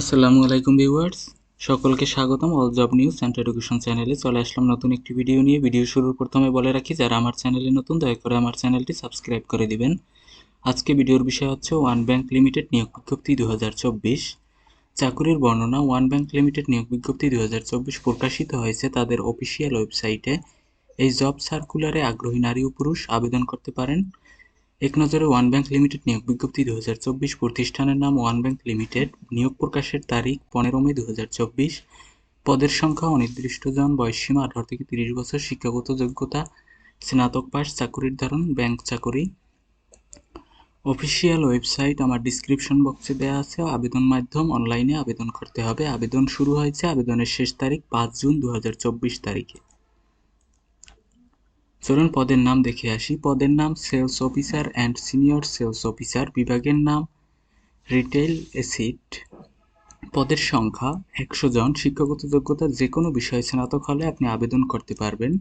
আসসালামু আলাইকুম ভিউয়ার্স, সকলকে স্বাগতম। All job news center education চ্যানেলে চলে আসলাম নতুন একটি ভিডিও নিয়ে। ভিডিও শুরুর প্রথমে বলে রাখি, যারা আমার চ্যানেলে নতুন, দয়া করে আমার চ্যানেলটি সাবস্ক্রাইব করে দিবেন। আজকে ভিডিওর বিষয় হচ্ছে ওয়ান ব্যাংক লিমিটেড নিয়োগ বিজ্ঞপ্তি দু চাকুরির বর্ণনা ওয়ান ব্যাংক লিমিটেড নিয়োগ বিজ্ঞপ্তি দু হাজার চব্বিশ প্রকাশিত হয়েছে তাদের অফিসিয়াল ওয়েবসাইটে এই জব সার্কুলারে আগ্রহী নারী ও পুরুষ আবেদন করতে পারেন। এক নজরে ওয়ান ব্যাংক লিমিটেড নিয়োগ বিজ্ঞপ্তি দু হাজার চব্বিশ প্রতিষ্ঠানের নাম ওয়ান ব্যাংক লিমিটেড। নিয়োগ প্রকাশের তারিখ পনেরো মে দু হাজার চব্বিশ। পদের সংখ্যা অনির্দিষ্ট, জন, বয়সসীমা, আঠারো থেকে তিরিশ বছর, শিক্ষাগত যোগ্যতা, স্নাতক পাস চাকুরির ধরন, ব্যাংক চাকুরি। অফিসিয়াল ওয়েবসাইট আমার ডিসক্রিপশন বক্সে দেওয়া আছে। আবেদন মাধ্যম অনলাইনে আবেদন করতে হবে। আবেদন শুরু হয়েছে আবেদনের শেষ তারিখ পাঁচ জুন দু হাজার চব্বিশ তারিখে। চলুন পদের নাম দেখে আসি। পদের নাম sales officer and senior sales officer. বিভাগের নাম রিটেল এসিড পদের সংখ্যা একশো জন। শিক্ষাগত যোগ্যতা যে কোনো বিষয়ে স্নাতক হলে আপনি আবেদন করতে পারবেন।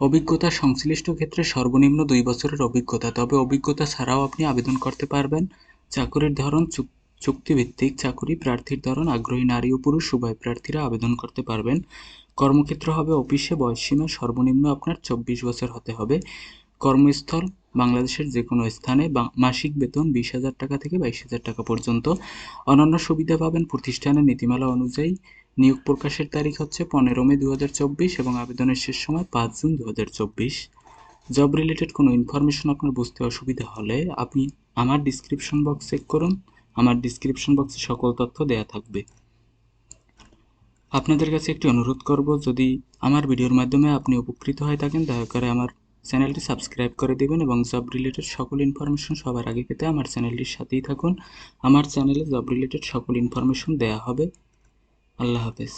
অভিজ্ঞতা সংশ্লিষ্ট ক্ষেত্রে সর্বনিম্ন দুই বছরের অভিজ্ঞতা। তবে অভিজ্ঞতা ছাড়াও আপনি আবেদন করতে পারবেন। চাকরির ধরন চুক্তিভিত্তিক চাকরি প্রার্থীর ধরন আগ্রহী নারী ও পুরুষ উভয় প্রার্থীরা আবেদন করতে পারবেন। কর্মক্ষেত্র হবে অফিসে, বয়সসীমা সর্বনিম্ন আপনার চব্বিশ বছর হতে হবে। কর্মস্থল, বাংলাদেশের যে কোনো স্থানে মাসিক বেতন বিশ হাজার টাকা থেকে বাইশ হাজার টাকা পর্যন্ত। অন্যান্য সুবিধা পাবেন প্রতিষ্ঠানের নীতিমালা অনুযায়ী। নিয়োগ প্রকাশের তারিখ হচ্ছে পনেরো মে দু হাজার চব্বিশ এবং আবেদনের শেষ সময় পাঁচ জুন দু হাজার চব্বিশ। জব রিলেটেড কোনো ইনফরমেশন আপনার বুঝতে অসুবিধা হলে আপনি আমার ডিসক্রিপশন বক্স চেক করুন। আমার ডিসক্রিপশন বক্সে সকল তথ্য দেয়া থাকবে। আপনাদের কাছে একটি অনুরোধ করব, যদি আমার ভিডিওর মাধ্যমে আপনি উপকৃত হয়ে থাকেন, দয়া করে আমার চ্যানেলটি সাবস্ক্রাইব করে দেবেন এবং জব রিলেটেড সকল ইনফরমেশন সবার আগে পেতে আমার চ্যানেলটির সাথেই থাকুন। আমার চ্যানেলে জব রিলেটেড সকল ইনফরমেশন দেয়া হবে। আল্লাহ হাফেজ।